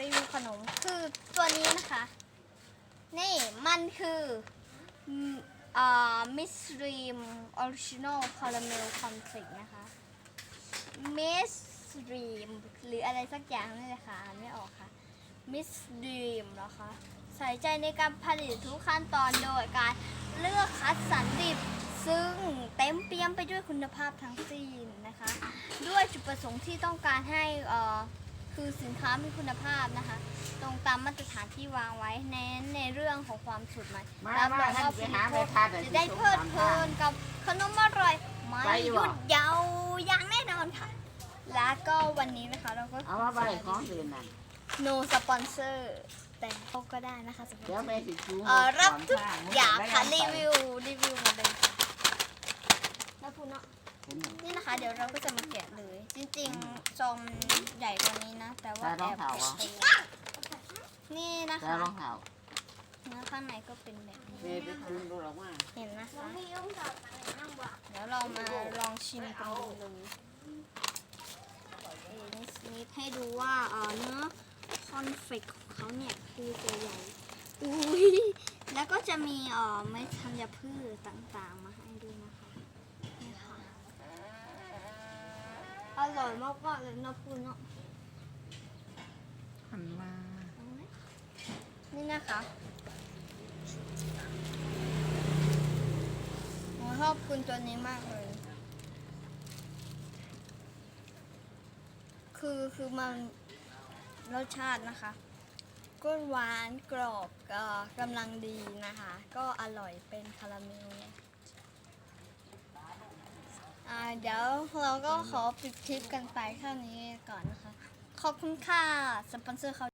รีวิวขนมคือตัวนี้นะคะ นี่มันคืออ่ามิสรีมออริจินอลคาราเมลคอนเฟกนะคะมิสรีมหรืออะไรสักอย่างนี่แหละค่ะอ่านไม่ออกค่ะมิสรีมเหรอคะใส่ใจในการผลิตทุกขั้นตอนโดยการเลือกคัดสรรดิบซึ่งเต็มเปี่ยมไปด้วยคุณภาพทั้งสิ้นนะคะ ด้วยจุดประสงค์ที่ต้องการให้อ่อ คือสินค้ามีคุณภาพนะคะ ตรงตามมาตรฐานที่วางไว้เน้นในเรื่องของความสดใหม่มารับมารองท่านว่าไปผู้บหาริไปโภคทานหน่อยจะได้เพลิดเพลินกับขนมอร่อยไม่ไปอยู่หยุบ่ดเยาวอย่างแน่นอนค่ะ และก็วันนี้นะคะเราก็เอามาใบของเดือนนั่น no sponsor แต่ก็ได้นะคะสำหรับเดี๋ยวแม่สิจูเอ่อรับทุกอย่างค่ะรีวิวรีวิวหมาเลยค่ะแล้วพูดเนาะนี่นะคะ เดี๋ยวเราก็จะมาแกะเลย จริงๆซองมันใหญ่กว่านี้นะ แต่ว่าแอบแกะนี่นะแล้วคะรองเท้าเนื้อข้างในก็เป็นแบบนี้แม่ไปคืนดูหรอกว่าเห็นนะคะ เดี๋ยวเรามาลองชิมกันดูเลยเอ่นิดนิดให้ดูว่าเอ่อเนื้อคอนเฟกของเขาเนี่ยคือตัวใหญ่ อุ้ยแล้วก็จะมีเอ่อเม็ดธัญพืชต่างๆมาให้ด้วยนะคะนี่ค่ะ อร่อยมากๆเลยนะพูดเนาะหันมา นี่นะคะผมชอบคุณตัวนี้มากเลย คือคือมันรสชาตินะคะ ก็หวานกรอบก็กำลังดีนะคะ ก็อร่อยเป็นคาราเมล อ่าเดี๋ยวเราก็ขอปิดคลิปกันไปเท่านี้ก่อนนะคะ ขอบคุณค่ะ สปอนเซอร์เขา